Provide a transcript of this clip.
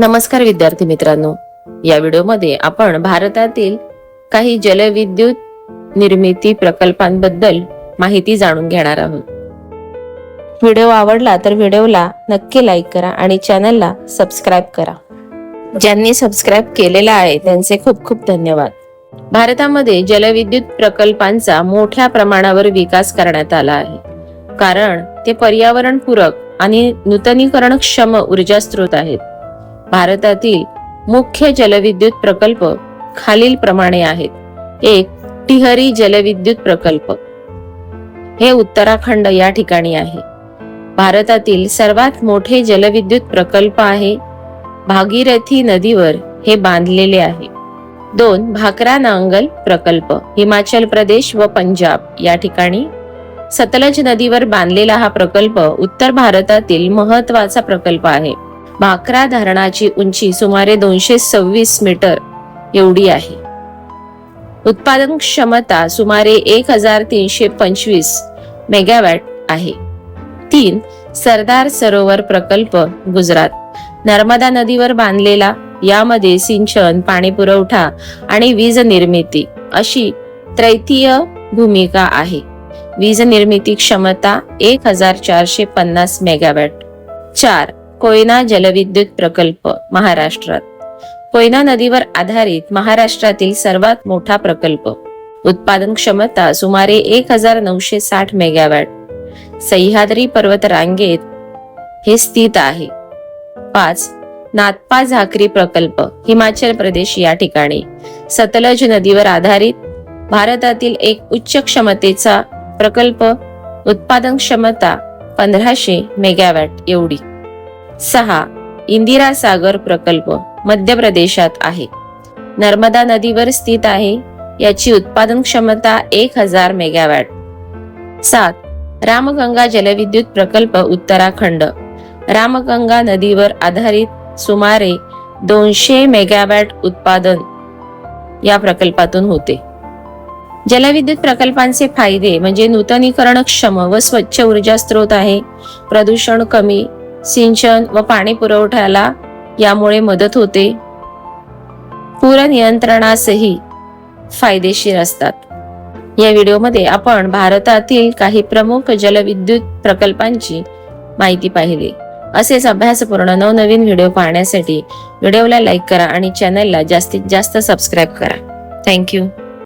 नमस्कार विद्यार्थी मित्रांनो. या व्हिडिओमध्ये आपण भारतातील काही जलविद्युत निर्मिती प्रकल्पांबद्दल माहिती जाणून घेणार आहोत. व्हिडिओ आवडला तर व्हिडिओला नक्की लाईक करा आणि चॅनलला सबस्क्राईब करा. ज्यांनी सबस्क्राईब केलेला आहे त्यांचे खूप खूप धन्यवाद. भारतामध्ये जलविद्युत प्रकल्पांचा मोठ्या प्रमाणावर विकास करण्यात आला आहे. कारण ते पर्यावरणपूरक आणि नूतनीकरणक्षम ऊर्जा स्रोत आहेत. भारतातील मुख्य जलविद्युत प्रकल्प खालील प्रमाणे आहेत. एक टिहरी जलविद्युत प्रकल्प. हे उत्तराखंड या ठिकाणी आहे. भारतातील सर्वात मोठे जलविद्युत प्रकल्प आहे भागीरथी नदीवर हे बांधलेले आहे. दोन भाकरा नांगल प्रकल्प हिमाचल प्रदेश व पंजाब या ठिकाणी सतलज नदीवर बांधलेला हा प्रकल्प उत्तर भारतातील महत्त्वाचा प्रकल्प आहे. भाकरा धरणाची उंची सुमारे दोनशे सव्वीस मीटर एवढी आहे. उत्पादन क्षमता सुमारे एक हजार तीनशे पंचवीस मेगावॅट आहे. तीन सरदार सरोवर प्रकल्प गुजरात. नर्मदा नदीवर बांधलेला यामध्ये सिंचन पाणी पुरवठा आणि वीज निर्मिती अशी त्रैतीय भूमिका आहे. वीज निर्मिती क्षमता एक हजार चारशे पन्नास मेगावॅट. चार कोयना जलविद्युत प्रकल्प महाराष्ट्रात. कोयना नदीवर आधारित महाराष्ट्रातील सर्वात मोठा प्रकल्प. उत्पादन क्षमता सुमारे एक हजार नऊशे साठ मेगावॅट. सह्याद्री पर्वत रांगेत हे स्थित आहे. पाच. नाथपा झाकरी प्रकल्प हिमाचल प्रदेश या ठिकाणी. सतलज नदीवर आधारित भारतातील एक उच्च क्षमतेचा प्रकल्प. उत्पादन क्षमता पंधराशे मेगावॅट एवढी. सहा इंदिरा सागर प्रकल्प मध्य प्रदेशात आहे. नर्मदा नदीवर स्थित आहे. याची उत्पादन क्षमता एक हजार मेगावॅट. सात रामगंगा जलविद्युत प्रकल्प उत्तराखंड. रामगंगा नदीवर आधारित सुमारे दोनशे मेगावॅट उत्पादन या प्रकल्पातून होते. जलविद्युत प्रकल्पांचे फायदे म्हणजे नूतनीकरणक्षम व स्वच्छ ऊर्जा स्रोत आहे. प्रदूषण कमी सिंचन व पाणी पुरवठ्याला यामुळे मदत होते. पूर नियंत्रणासही फायदेशीर असतात. या व्हिडिओमध्ये आपण भारतातील काही प्रमुख जलविद्युत प्रकल्पांची माहिती पाहिली. असेच अभ्यासपूर्ण नवनवीन व्हिडिओ पाहण्यासाठी व्हिडिओला लाईक करा आणि चॅनलला जास्तीत जास्त सबस्क्राईब करा. थँक्यू.